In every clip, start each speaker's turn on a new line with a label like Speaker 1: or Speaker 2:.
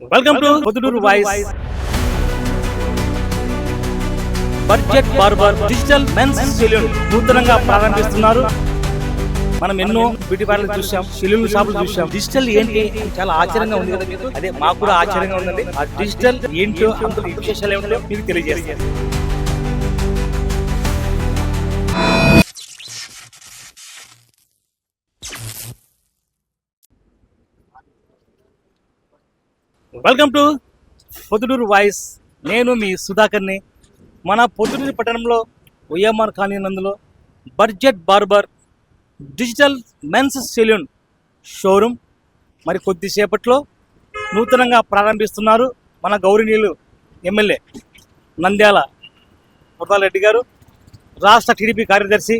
Speaker 1: Welcome to Proddatur voice budget barber digital men's salon నూతనంగా ప్రారంభిస్తున్నారు. మనం ఎన్నో బ్యూటీ పార్లర్ చూసాం సెలూన్ షాపులు చూసాం డిజిటల్ ఏంటి? చాలా ఆశ్చర్యంగా ఉంది కదా మీకు. అదే మాకు కూడా ఆశ్చర్యంగా ఉందండి ఆ డిజిటల్ ఏంటో అందులో విశేషాలు ఏమిటో మీకు తెలియజేస్తాను వెల్కమ్ టు పొద్దుటూరు వాయిస్ నేను మీ సుధాకర్ని. మన పొద్దుటూరు పట్టణంలో YMR colony నందులో budget barber digital men's salon showroom మరి కొద్దిసేపట్లో నూతనంగా ప్రారంభిస్తున్నారు మన గౌరవనీయులు ఎమ్మెల్యే నంద్యాల రెడ్డి గారు రాష్ట్ర టీడీపీ కార్యదర్శి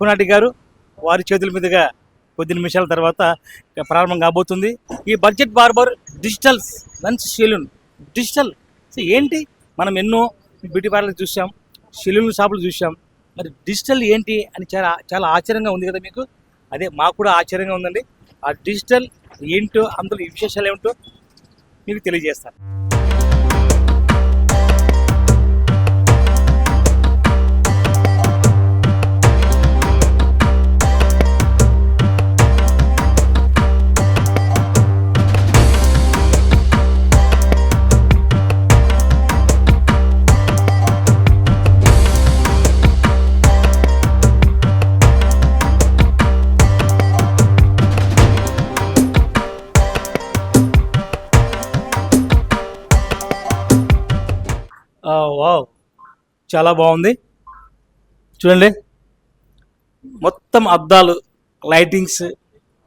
Speaker 1: కునాటి గారు వారి చేతుల మీదుగా కొద్ది నిమిషాల తర్వాత ప్రారంభం కాబోతుంది. ఈ budget barber digital lunch salon. Digital ఏంటి? మనం ఎన్నో బ్యూటీ పార్లర్ చూసాం సెలూన్ షాపులు చూసాం మరి డిజిటల్ ఏంటి అని చాలా చాలా ఆశ్చర్యంగా ఉంది కదా మీకు? అదే మాకు కూడా ఆశ్చర్యంగా ఉందండి. ఆ డిజిటల్ ఏంటో అందులో విశేషాలు ఏమిటో మీకు తెలియజేస్తాను. చాలా బాగుంది. చూడండి. మొత్తం అద్దాలు లైటింగ్స్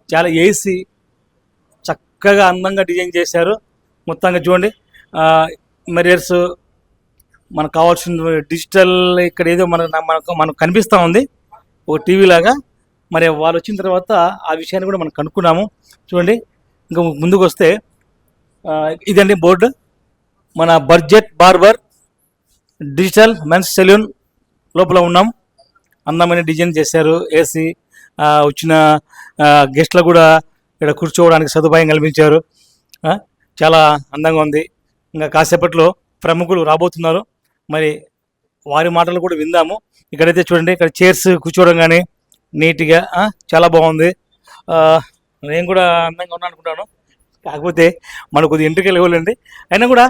Speaker 1: చాలా ఏసీ చక్కగా అందంగా డిజైన్ చేశారు. మొత్తంగా చూడండి. మెరియర్స్ మనకు కావాల్సిన డిజిటల్ ఇక్కడ ఏదో మన మనకు మనకు కనిపిస్తూ ఉంది. ఒక టీవీ లాగా. మరి వాళ్ళు వచ్చిన తర్వాత ఆ విషయాన్ని కూడా మనం కనుక్కున్నాము. చూడండి. ఇంకా ముందుకు వస్తే ఇదండి బోర్డు. మన budget barber digital men's salon లోపల ఉన్నాం. అందమైన డిజైన్ చేశారు. ఏసీ వచ్చిన గెస్ట్లు కూడా ఇక్కడ కూర్చోవడానికి సదుపాయం కల్పించారు. చాలా అందంగా ఉంది. ఇంకా కాసేపట్లో ప్రముఖులు రాబోతున్నారు. మరి వారి మాటలు కూడా విందాము. ఇక్కడైతే చూడండి ఇక్కడ చైర్స్ కూర్చోవడం కానీ నీట్గా చాలా బాగుంది. నేను కూడా అందంగా ఉన్నాను అనుకుంటాను. కాకపోతే మనకు కొద్దిగా ఇంటికి ఇవ్వాలండి అయినా కూడా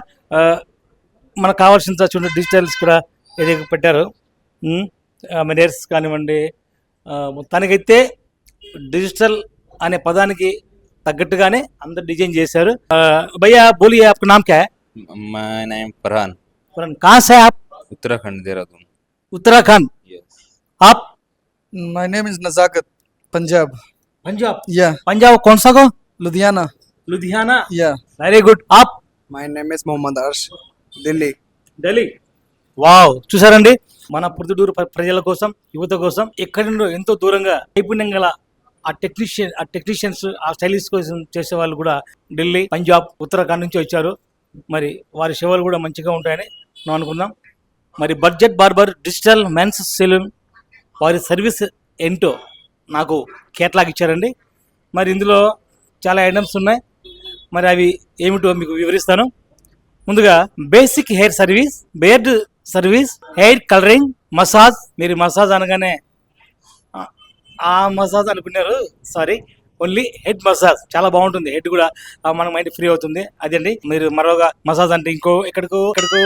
Speaker 1: మనకు కావాల్సిన చూడండి డిజిటల్స్ కూడా ఏదో పెట్టారు మెనేర్స్ కానివ్వండి ఆ, మొత్తానికైతే డిజిటల్ అనే పదానికి తగ్గట్టుగానే అందరు డిజైన్ చేశారు ఆ, భయ్యా బోలియే आपका नाम क्या है
Speaker 2: मैं नाम फरहान
Speaker 1: फरहान, कहाँ से है आप
Speaker 2: उत्तराखंड देहरादून
Speaker 1: उत्तराखंड आप
Speaker 3: My name is Nazakat, Punjab.
Speaker 1: Punjab
Speaker 3: Yeah,
Speaker 1: Punjab कौन सा को
Speaker 3: Ludhiana.
Speaker 1: Ludhiana
Speaker 3: Yeah.
Speaker 1: Very good आप
Speaker 3: My name is Mohammad Arsh, Delhi.
Speaker 1: Delhi. Wow చూసారండి మన ప్రొద్దుటూరు ప్ర- ప్రజల కోసం యువత కోసం ఎక్కడి నుండో ఎంతో దూరంగా నైపుణ్యం గల ఆ టెక్నీషియన్ ఆ టెక్నీషియన్స్ ఆ స్టైలిస్ట్ కోసం చేసే వాళ్ళు కూడా ఢిల్లీ పంజాబ్ ఉత్తరాఖండ్ నుంచి వచ్చారు. మరి వారి సేవలు కూడా మంచిగా ఉంటాయని మనం అనుకుందాం. మరి budget barber digital men's salon వారి సర్వీస్ ఏంటో నాకు కేటలాగ్ ఇచ్చారండి. మరి ఇందులో చాలా ఐటమ్స్ ఉన్నాయి. మరి అవి ఏమిటో మీకు వివరిస్తాను. ముందుగా basic hair service beard service hair colouring massage మీరు మసాజ్ అనగానే ఆ- మసాజ్ అనుకున్నారు. సారీ ఓన్లీ హెడ్ మసాజ్ చాలా బాగుంటుంది. హెడ్ కూడా మన మైండ్ ఫ్రీ అవుతుంది. అదండి మీరు మరోగా మసాజ్ అంటే ఇంకో ఎక్కడికో ఎక్కడికో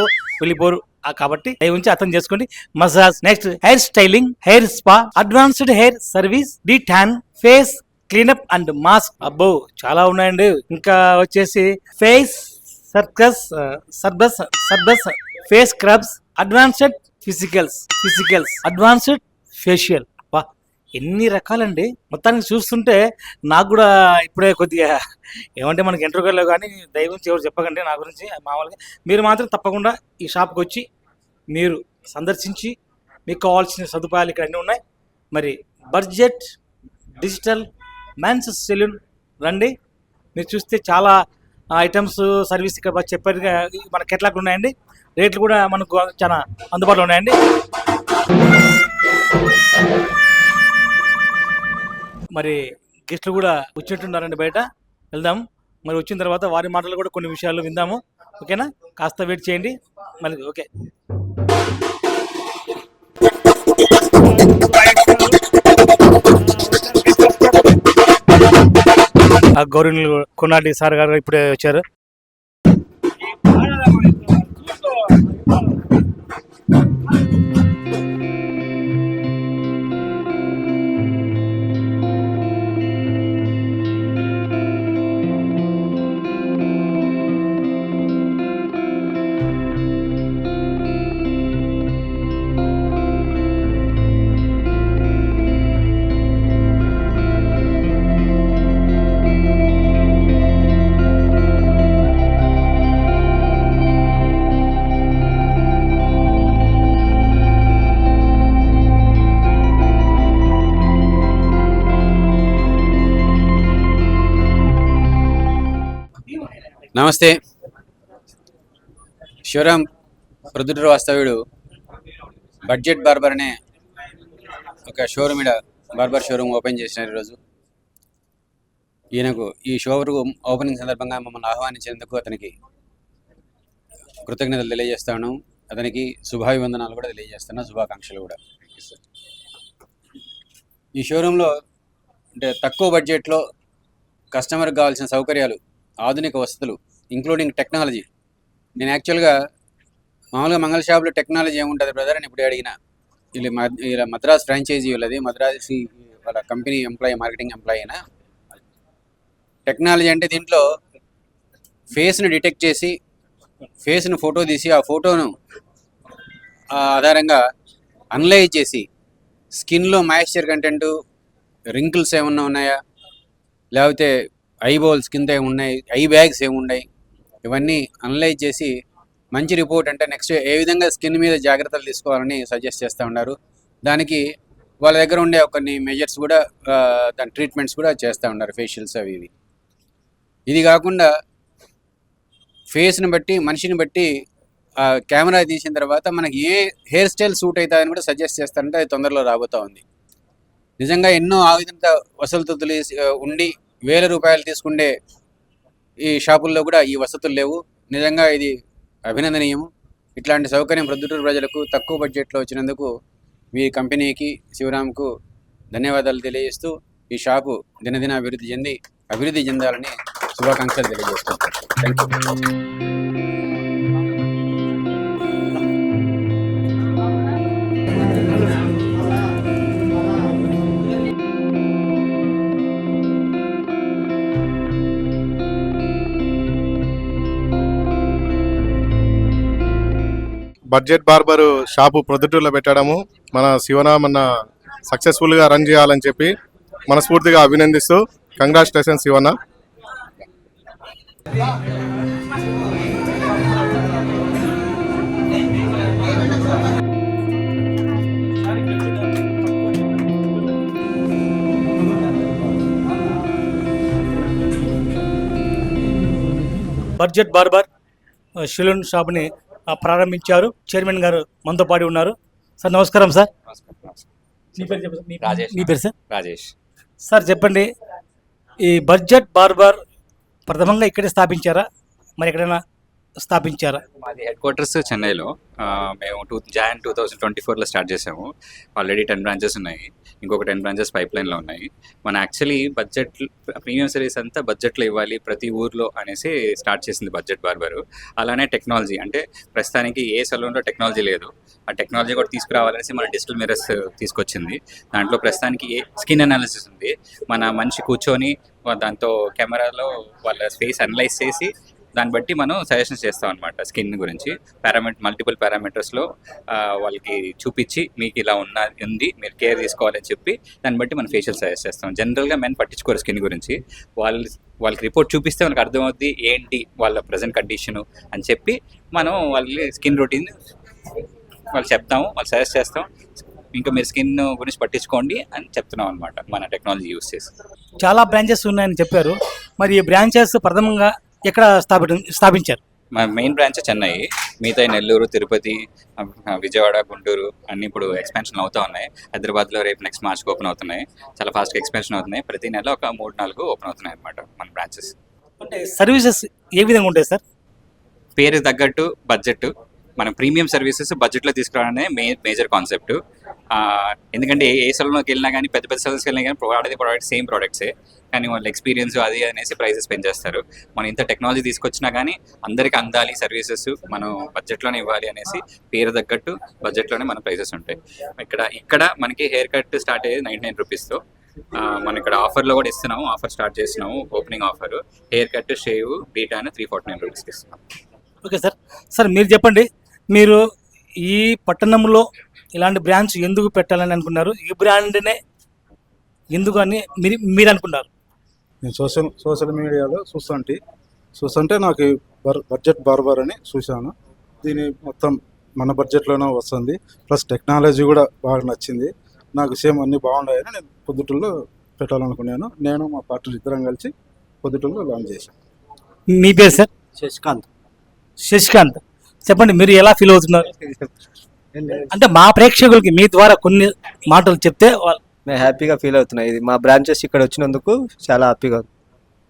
Speaker 1: వెళ్ళిపోరు. కాబట్టి అవి ఉంచి అర్థం చేసుకోండి. Massage next hair styling hair spa advanced hair service de tan face cleanup and mask అబ్బో చాలా ఉన్నాయండి. ఇంకా వచ్చేసి ఫేస్ సర్కస్ సర్బస్ సర్బస్ face scrubs advanced physicals physicals advanced facial. వా ఎన్ని రకాలండి? మొత్తానికి చూస్తుంటే నాకు కూడా ఇప్పుడే కొద్దిగా ఏమంటే మనకి ఇంటర్వ్యూలో కానీ దయగురించి ఎవరు చెప్పకండి నా గురించి మామూలుగా. మీరు మాత్రం తప్పకుండా ఈ షాప్కి వచ్చి మీరు సందర్శించి మీకు కావాల్సిన సదుపాయాలు ఇక్కడ అన్నీ ఉన్నాయి. మరి బడ్జెట్ డిజిటల్ మ్యాన్స్ సెల్యూన్ రండి. మీరు చూస్తే చాలా ఐటమ్స్ సర్వీస్ ఇక్కడ చెప్పారు మన కెట్లాక్ ఉన్నాయండి. రేట్లు కూడా మనకు చాలా అందుబాటులో ఉన్నాయండి. మరి గెస్ట్లు కూడా వచ్చినట్టున్నారండి బయట. వెళ్దాం. మరి వచ్చిన తర్వాత వారి మాటలు కూడా కొన్ని విషయాలు విందాము. ఓకేనా? కాస్త వెయిట్ చేయండి. మళ్ళీ ఓకే. గౌరవనీయులు కొన్నాటి సార్ గారు ఇప్పుడే వచ్చారు.
Speaker 4: నమస్తే. శివరాం ప్రొద్దుట వాస్తవ్యుడు బడ్జెట్ బార్బర్ అనే ఒక షోరూమ్ ఇడ బార్బర్ షోరూమ్ ఓపెన్ చేసినారు ఈరోజు. ఈయనకు ఈ షోరూమ్ ఓపెనింగ్ సందర్భంగా మమ్మల్ని ఆహ్వానించినందుకు అతనికి కృతజ్ఞతలు తెలియజేస్తాను. అతనికి శుభాభివందనాలు కూడా తెలియజేస్తున్నా శుభాకాంక్షలు కూడా. ఈ షోరూంలో అంటే తక్కువ బడ్జెట్లో కస్టమర్కి కావాల్సిన సౌకర్యాలు ఆధునిక వసతులు ఇంక్లూడింగ్ టెక్నాలజీ. నేను యాక్చువల్గా మామూలుగా మంగళ షాప్లో టెక్నాలజీ ఏముంటుంది బ్రదర్ అని ఇప్పుడు అడిగిన. వీళ్ళు మ- వీళ్ళ మద్రాస్ ఫ్రాంచైజీ వాళ్ళది మద్రాసి వాళ్ళ కంపెనీ ఎంప్లాయీ మార్కెటింగ్ ఎంప్లాయీ అయినా. టెక్నాలజీ అంటే దీంట్లో ఫేస్ను డిటెక్ట్ చేసి ఫేస్ను ఫోటో తీసి ఆ ఫోటోను ఆధారంగా అనలైజ్ చేసి స్కిన్లో మాయిశ్చర్ కంటెంట్ రింకిల్స్ ఏమన్నా ఉన్నాయా? లేకపోతే ఐ బౌల్స్ కింద ఏమున్నాయి? ఐ బ్యాగ్స్ ఏమున్నాయి? ఇవన్నీ అనలైజ్ చేసి మంచి రిపోర్ట్ అంటే నెక్స్ట్ ఏ విధంగా స్కిన్ మీద జాగ్రత్తలు తీసుకోవాలని సజెస్ట్ చేస్తూ ఉన్నారు. దానికి వాళ్ళ దగ్గర ఉండే కొన్ని మెజర్స్ కూడా దాని ట్రీట్మెంట్స్ కూడా చేస్తూ ఉన్నారు ఫేషియల్స్ అవి ఇవి. ఇది కాకుండా ఫేస్ని బట్టి మనిషిని బట్టి ఆ కెమెరా తీసిన తర్వాత మనకి ఏ హెయిర్ స్టైల్ సూట్ అవుతుందని కూడా సజెస్ట్ చేస్తారంటే అది తొందరలో రాబోతూ ఉంది. నిజంగా ఎన్నో ఆవిధంత వసతులు ఉండి వేల రూపాయలు తీసుకుండే ఈ షాపుల్లో కూడా ఈ వసతులు లేవు. నిజంగా ఇది అభినందనీయం ఇట్లాంటి సౌకర్యం ప్రొద్దుటూరు ప్రజలకు తక్కువ బడ్జెట్లో వచ్చినందుకు మీ కంపెనీకి శివరామ్కు ధన్యవాదాలు తెలియజేస్తూ ఈ షాపు దినదిన అభివృద్ధి చెంది అభివృద్ధి చెందాలని శుభాకాంక్షలు తెలియజేస్తున్నాను. Thank you
Speaker 5: budget barber shop ప్రొద్దుటూరులో పెట్టడము మన శివనామన్న సక్సెస్ఫుల్గా రన్ చేయాలని చెప్పి మనస్ఫూర్తిగా అభినందిస్తూ congratulations
Speaker 1: Shivanna. Budget barber salon షాప్ని ప్రారంభించారు. చైర్మన్ గారు మనతో పాటు ఉన్నారు. సార్ నమస్కారం సార్.
Speaker 2: రాజేష్.
Speaker 1: మీ పేరు సార్?
Speaker 2: రాజేష్.
Speaker 1: సార్ చెప్పండి. ఈ బడ్జెట్ బార్బర్ ప్రథమంగా ఇక్కడే స్థాపించారా? మరి ఎక్కడైనా స్థాపించారా?
Speaker 6: మాది హెడ్ క్వార్టర్స్ చెన్నైలో. మేము two Jan two thousand twenty ఫోర్లో స్టార్ట్ చేసాము ఆల్రెడీ టెన్ బ్రాంచెస్ ఉన్నాయి. ఇంకొక టెన్ బ్రాంచెస్ పైప్ లైన్లో ఉన్నాయి. మన యాక్చువల్లీ బడ్జెట్ ప్రీమియం సర్వీస్ అంతా బడ్జెట్లో ఇవ్వాలి ప్రతి ఊర్లో అనేసి స్టార్ట్ చేసింది బడ్జెట్ బార్బరు. అలానే టెక్నాలజీ అంటే ప్రస్తుతానికి ఏ సెలూన్లో టెక్నాలజీ లేదు ఆ టెక్నాలజీ కూడా తీసుకురావాలనేసి మన డిజిటల్ మిరర్స్ తీసుకొచ్చింది. దాంట్లో ప్రస్తుతానికి ఏ స్కిన్ అనాలిసిస్ ఉంది. మన మనిషి కూర్చొని దాంతో కెమెరాలో వాళ్ళ ఫేస్ అనలైజ్ చేసి దాన్ని బట్టి మనం సజెషన్స్ చేస్తాం అనమాట స్కిన్ గురించి. పారామీటర్ మల్టిపుల్ పారామీటర్స్లో వాళ్ళకి చూపించి మీకు ఇలా ఉన్న ఉంది మీరు కేర్ తీసుకోవాలని చెప్పి దాన్ని బట్టి మనం ఫేషియల్ సజెస్ట్ చేస్తాం. జనరల్గా మెన్ పట్టించుకోరు స్కిన్ గురించి. వాళ్ళు వాళ్ళకి రిపోర్ట్ చూపిస్తే వాళ్ళకి అర్థమవుద్ది ఏంటి వాళ్ళ ప్రజెంట్ కండిషను అని చెప్పి మనం వాళ్ళ స్కిన్ రొటీన్ వాళ్ళు చెప్తాము వాళ్ళు సజెస్ట్ చేస్తాం. ఇంకా మీరు స్కిన్ గురించి పట్టించుకోండి అని చెప్తున్నాం అనమాట మన టెక్నాలజీ యూస్ చేసి.
Speaker 1: చాలా బ్రాంచెస్ ఉన్నాయని చెప్పారు. మరి ఈ బ్రాంచెస్ ప్రథమంగా ఎక్కడ స్థాపి స్థాపించారు?
Speaker 6: మా మెయిన్ బ్రాంచ్ చెన్నై. మిగతా నెల్లూరు తిరుపతి విజయవాడ గుంటూరు అన్ని ఇప్పుడు ఎక్స్పాన్షన్ అవుతా ఉన్నాయి. హైదరాబాద్లో రేపు నెక్స్ట్ మార్చ్కి ఓపెన్ అవుతున్నాయి. చాలా ఫాస్ట్గా ఎక్స్పాన్షన్ అవుతున్నాయి. ప్రతి నెల ఒక మూడు నాలుగు ఓపెన్ అవుతున్నాయి అనమాట మన బ్రాంచెస్.
Speaker 1: అంటే సర్వీసెస్ ఏ విధంగా ఉంటాయి సార్?
Speaker 6: పేరు తగ్గట్టు బడ్జెట్ మనం ప్రీమియం సర్వీసెస్ బడ్జెట్లో తీసుకురావడమే మే మేజర్ కాన్సెప్ట్. ఎందుకంటే ఏ ఏ వెళ్ళినా కానీ పెద్ద పెద్ద సెలవులకి వెళ్ళినా కానీ వాడేది ప్రోడక్ట్ సేమ్ ప్రోడక్ట్సే. కానీ వాళ్ళ ఎక్స్పీరియన్స్ అది అనేసి ప్రైసెస్ పెంచేస్తారు. మనం ఇంత టెక్నాలజీ తీసుకొచ్చినా కానీ అందరికి అందాలి సర్వీసెస్ మనం బడ్జెట్లోనే ఇవ్వాలి అనేసి పేరు తగ్గట్టు బడ్జెట్లోనే మన ప్రైసెస్ ఉంటాయి. ఇక్కడ ఇక్కడ మనకి హెయిర్ కట్ స్టార్ట్ అయ్యేది నైంటీ నైన్ రూపీస్తో. మనం ఇక్కడ ఆఫర్లో కూడా ఇస్తున్నాము. ఆఫర్ స్టార్ట్ చేస్తున్నాము. Opening offer. Hair cut shave beta అని త్రీ ఫార్టీ నైన్ రూపీస్కి ఇస్తున్నాం.
Speaker 1: Okay sir. సార్ మీరు చెప్పండి. మీరు ఈ పట్టణంలో ఇలాంటి బ్రాంచ్ ఎందుకు పెట్టాలని అనుకున్నారు? ఈ బ్రాండ్నే ఎందుకు అని మీరు మీరు అనుకున్నారు?
Speaker 7: నేను సోషల్ సోషల్ మీడియాలో చూస్తుంటే చూస్తుంటే నాకు ఈ బర్ బడ్జెట్ బార్బర్ అని చూశాను. దీని మొత్తం మన బడ్జెట్లోనే వస్తుంది. ప్లస్ టెక్నాలజీ కూడా బాగా నచ్చింది. నాకు సేమ్ అన్నీ బాగున్నాయని నేను పొద్దుటూరులో పెట్టాలనుకున్నాను. నేను మా పార్ట్నర్ ఇద్దరం కలిసి పొద్దుటూరులో లాంచ్ చేశాను
Speaker 1: మీ పేరు సార్?
Speaker 3: శశికాంత్.
Speaker 1: శశికాంత్. చెప్పండి మీరు ఎలా ఫీల్ అవుతున్నారు? అంటే మా ప్రేక్షకులకి మీ ద్వారా కొన్ని మాటలు చెప్తే వాళ్ళ-
Speaker 8: నేను హ్యాపీగా ఫీల్ అవుతున్నా. ఇది మా బ్రాంచెస్ ఇక్కడ వచ్చినందుకు చాలా హ్యాపీగా.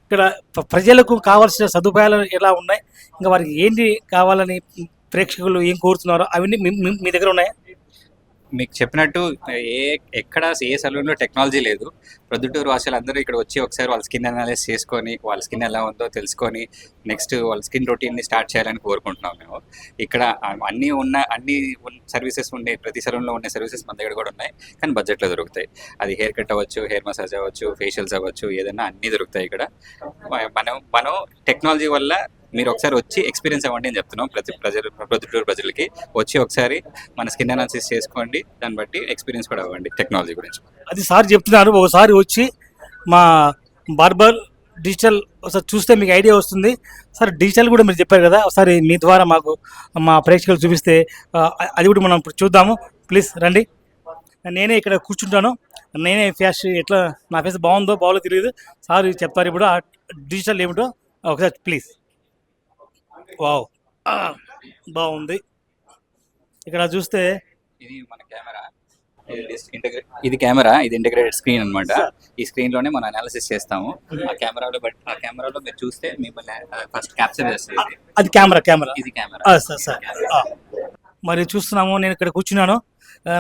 Speaker 1: ఇక్కడ ప్ర- ప్రజలకు కావాల్సిన సదుపాయాలు ఎలా ఉన్నాయి? ఇంకా వారికి ఏంటి కావాలని ప్రేక్షకులు ఏం కోరుతున్నారో అవన్నీ మీ దగ్గర ఉన్నాయా?
Speaker 6: మీకు చెప్పినట్టు ఏ ఎక్కడ ఏ సలూన్లో టెక్నాలజీ లేదు. ప్రొద్దుటూరు వాసులు అందరూ ఇక్కడ వచ్చి ఒకసారి వాళ్ళ స్కిన్ అనాలిసిస్ చేసుకొని వాళ్ళ స్కిన్ ఎలా ఉందో తెలుసుకొని నెక్స్ట్ వాళ్ళ స్కిన్ రొటీన్ని స్టార్ట్ చేయాలని కోరుకుంటున్నాం మేము. ఇక్కడ అన్నీ ఉన్న అన్ని సర్వీసెస్ ఉండే ప్రతి సలూన్లో ఉండే సర్వీసెస్ మన దగ్గర కూడా ఉన్నాయి. కానీ బడ్జెట్లో దొరుకుతాయి. అది హెయిర్ కట్ అవ్వచ్చు హెయిర్ మసాజ్ అవ్వచ్చు ఫేషియల్స్ అవ్వచ్చు ఏదైనా అన్నీ దొరుకుతాయి ఇక్కడ. మనం మనం టెక్నాలజీ వల్ల మీరు ఒకసారి వచ్చి ఎక్స్పీరియన్స్ అవ్వండి అని చెప్తున్నాం ప్రతి ప్రజలు ప్రొద్దుటూరు ప్రజలకి. వచ్చి ఒకసారి మన స్కిన్ అనాలిసిస్ చేసుకోండి దాన్ని బట్టి ఎక్స్పీరియన్స్ కూడా అవ్వండి టెక్నాలజీ గురించి.
Speaker 1: అది సార్ చెప్తున్నారు ఒకసారి వచ్చి మా బార్బర్ డిజిటల్ ఒకసారి చూస్తే మీకు ఐడియా వస్తుంది. సార్ డిజిటల్ కూడా మీరు చెప్పారు కదా ఒకసారి మీ ద్వారా మాకు మా ప్రేక్షకులు చూపిస్తే అది కూడా మనం ఇప్పుడు చూద్దాము. ప్లీజ్ రండి. నేనే ఇక్కడ కూర్చుంటాను. నేనే ఫేస్ ఎట్లా నా ఫేస్ బాగుందో బాగోలో తెలియదు. సార్ చెప్తారు ఇప్పుడు డిజిటల్ ఏమిటో ఒకసారి ప్లీజ్ వావ్. బాగుంది. ఇక్కడ చూస్తే
Speaker 6: ఇది మన కెమెరా. ఇది కెమెరా ఇది ఇంటిగ్రేటెడ్ స్క్రీన్ అన్నమాట. ఈ స్క్రీన్లోనే మనం అనాలిసిస్ చేస్తాము. ఆ కెమెరాలో బట్ ఆ కెమెరాలో మీరు చూస్తే మిమ్మల్ని ఫస్ట్ క్యాప్చర్ చేస్తుంది.
Speaker 1: అది కెమెరా కెమెరా.
Speaker 6: ఇది కెమెరా.
Speaker 1: Sir sir. మరి చూస్తున్నాము నేను ఇక్కడ కూర్చున్నాను.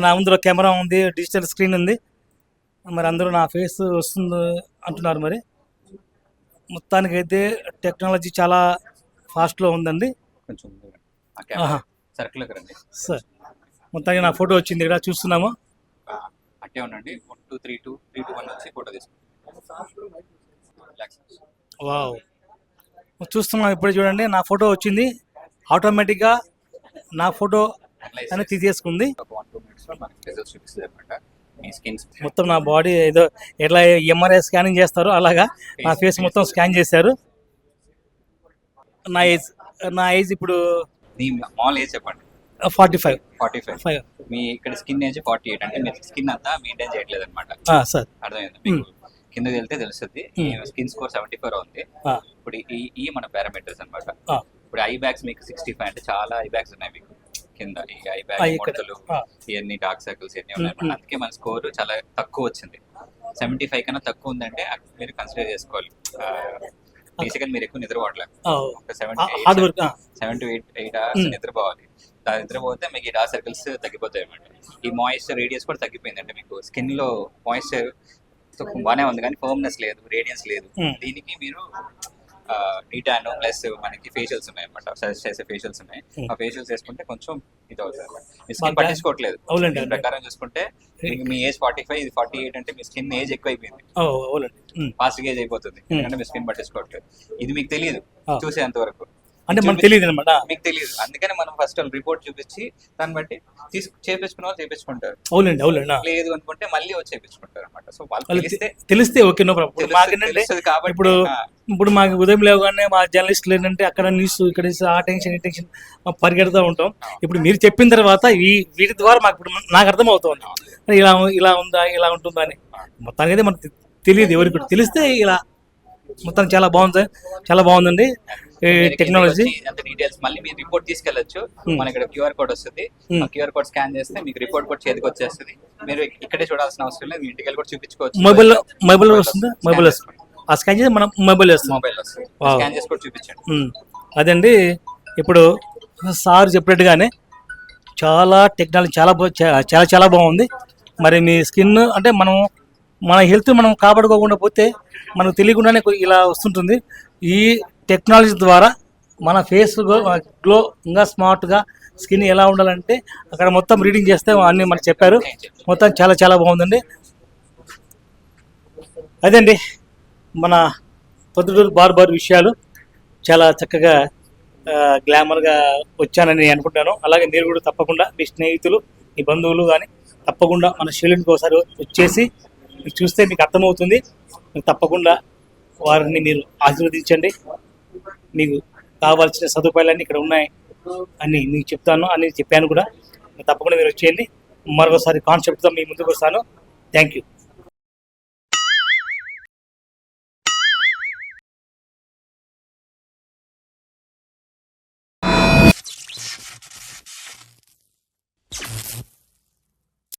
Speaker 1: నా ముందులో కెమెరా ఉంది డిజిటల్ స్క్రీన్ ఉంది. మరి అందరూ నా ఫేస్ వస్తుంది అంటున్నారు మరి. మొత్తానికైతే టెక్నాలజీ చాలా ఫాస్ట్లో ఉందండి.
Speaker 6: కొంచెం రండి
Speaker 1: సార్ మొత్తానికి నా ఫోటో వచ్చింది ఇక్కడ చూస్తున్నాము?
Speaker 6: అట్టే ఉండండి. One two three two three two one వచ్చి ఫోటో తీసుకుంటాం
Speaker 1: వావ్. చూస్తున్నాం ఇప్పుడు చూడండి నా ఫోటో వచ్చింది. ఆటోమేటిక్గా నా ఫోటో అని తీసేసుకుంది. మొత్తం నా బాడీ ఏదో ఎట్లా ఎంఆర్ఐ స్కానింగ్ చేస్తారో అలాగా నా ఫేస్ మొత్తం స్కాన్ చేశారు. నా ఏజ్ నా ఏజ్ ఇప్పుడు
Speaker 6: మీ మాల్ ఏజ్ చెప్పండి.
Speaker 1: Forty five.
Speaker 6: Forty five.
Speaker 1: Five.
Speaker 6: మీ ఇక్కడ స్కిన్ ఏజ్ ఫార్టీ ఎయిట్. అంటే మీరు స్కిన్ అంతా మెయింటైన్ చేయట్లేదు అనమాట
Speaker 1: సార్.
Speaker 6: అర్థమైంది కిందకి వెళ్తే తెలుస్తుంది. స్కిన్ స్కోర్ సెవెంటీ ఫోర్ ఉంది. ఇప్పుడు ఈ ఈ మన పారామీటర్స్ అనమాట. ఇప్పుడు ఐ బ్యాగ్స్ మీకు సిక్స్టీ ఫైవ్ అంటే చాలా ఐ బ్యాగ్స్ ఉన్నాయి మీకు. కింద ఈ ఐ బ్యాగ్. ముడతలు. ఇవన్నీ డార్క్ సర్కిల్స్ ఇవన్నీ ఉన్నాయి. అందుకే మన స్కోర్ చాలా తక్కువ వచ్చింది. సెవెంటీ ఫైవ్ కన్నా తక్కువ ఉందంటే మీరు కన్సిడర్ చేసుకోవాలి. బేసిక్గా మీరు ఎక్కువ నిద్రపోవట్లేదు
Speaker 1: hard
Speaker 6: work seven to eight eight
Speaker 1: hours.
Speaker 6: నిద్రపోవాలి. నిద్రపోతే మీకు ఈ డార్క్ సర్కిల్స్ తగ్గిపోతాయి అన్నమాట. ఈ మాయిశ్చర్ రేడియస్ కూడా తగ్గిపోయింది అంటే మీకు. స్కిన్లో మాయిశ్చర్ బాగానే ఉంది కానీ ఫర్మ్నెస్ లేదు రేడియన్స్ లేదు.
Speaker 1: Mm.
Speaker 6: దీనికి మీరు డీటాన్ ప్లస్ మనకి ఫేషియల్స్ ఉన్నాయి అనమాట సజెస్ట్ చేసే ఫేషియల్స్ ఉన్నాయి.
Speaker 1: Mm.
Speaker 6: ఆ ఫేషియల్స్ వేసుకుంటే కొంచెం ఇది అవుతుంది మీ స్కిన్ పట్టించుకోవట్లేదు. దీని. ప్రకారం చూసుకుంటే మీ ఏజ్ ఫార్టీ ఫైవ్ ఇది ఫార్టీ ఎయిట్ అంటే మీ స్కిన్ ఏజ్ ఎక్కువ అయిపోయింది. ఫాస్ట్ ఏజ్ అయిపోతుంది. ఎందుకంటే మీ స్కిన్ పట్టించుకోవట్లేదు. ఇది మీకు తెలియదు. చూసేంత వరకు.
Speaker 1: అంటే మనకు తెలియదు అనమాట
Speaker 6: మీకు తెలియదు. అందుకని మనం ఫస్ట్ రిపోర్ట్ చూపించి దాన్ని బట్టి తీసుకు చేపించుకున్న వాళ్ళు చేపించుకుంటారు.
Speaker 1: అవునండి అవునండి.
Speaker 6: లేదు అనుకుంటే మళ్ళీ వచ్చి చేపించుకుంటారు అనమాట సో వాళ్ళు తెలిస్తే
Speaker 1: ఓకే నో ప్రాబ్లం.
Speaker 6: కాబట్టి
Speaker 1: ఇప్పుడు ఇప్పుడు మాకు ఉదయం లేవగానే మా జర్నలిస్టులు ఏంటంటే అక్కడ న్యూస్ ఇక్కడ ఆ టెన్షన్ ఈ టెన్షన్ పరిగెడుతూ ఉంటాం. ఇప్పుడు మీరు చెప్పిన తర్వాత ఈ వీటి ద్వారా మాకు ఇప్పుడు నాకు అర్థం అవుతుంది ఇలా ఇలా ఉందా ఇలా ఉంటుందా అని. మొత్తానికి అయితే మనకు తెలియదు ఎవరికి. తెలిస్తే ఇలా మొత్తం చాలా బాగుంది చాలా బాగుందండి. టెక్నాలజీ
Speaker 6: అంత డీటెయిల్స్ మళ్ళీ మీరు రిపోర్ట్ తీసుకెళ్ళొచ్చు
Speaker 1: Hmm.
Speaker 6: మన ఇక్కడ క్యూఆర్ కోడ్ వస్తుంది.
Speaker 1: Hmm.
Speaker 6: క్యూఆర్ కోడ్ స్కాన్ చేస్తే మీకు రిపోర్ట్ కూడా చేతికి వచ్చేస్తుంది. మీరు ఇక్కడే చూడాల్సిన అవసరం లేదు. మీ ఇంటికి కూడా చూపించుకోవచ్చు.
Speaker 1: మొబైల్ మొబైల్ వస్తుందా. మొబైల్ వస్తుంది? ఆ స్కాన్ చేసి మనం మొబైల్ వేస్తాం
Speaker 6: మొబైల్ వస్తుంది. స్కాన్ చేసి కూడా చూపించండి.
Speaker 1: ఉమ్. అదండి. ఇప్పుడు సార్ చెప్పినట్టుగానే చాలా టెక్నాలజీ చాలా చాలా చాలా బాగుంది. మరి మీ స్కిన్ అంటే మనం మన హెల్త్ మనం కాపాడుకోకుండా పోతే మనకు తెలియకుండానే ఇలా వస్తుంటుంది. ఈ టెక్నాలజీ ద్వారా మన ఫేస్ గ్లో ఇంకా స్మార్ట్గా స్కిన్ ఎలా ఉండాలంటే అక్కడ మొత్తం రీడింగ్ చేస్తే అన్నీ మనకు చెప్పారు. మొత్తం చాలా చాలా బాగుందండి. అదండి మన పొద్దుటూరు బార్ బార్ విషయాలు చాలా చక్కగా గ్లామర్గా వచ్చానని నేను అనుకుంటాను. అలాగే మీరు కూడా తప్పకుండా మీ స్నేహితులు మీ బంధువులు కానీ తప్పకుండా మన శైలికి ఒకసారి వచ్చేసి మీరు చూస్తే మీకు అర్థమవుతుంది. తప్పకుండా వారిని మీరు ఆశీర్వదించండి. మీకు కావాల్సిన సదుపాయాలన్నీ ఇక్కడ ఉన్నాయి అని మీకు చెప్తాను అని చెప్పాను కూడా. తప్పకుండా మీరు వచ్చేయండి. మరొకసారి కాన్సెప్ట్తో మీ ముందుకు వస్తాను. Thank you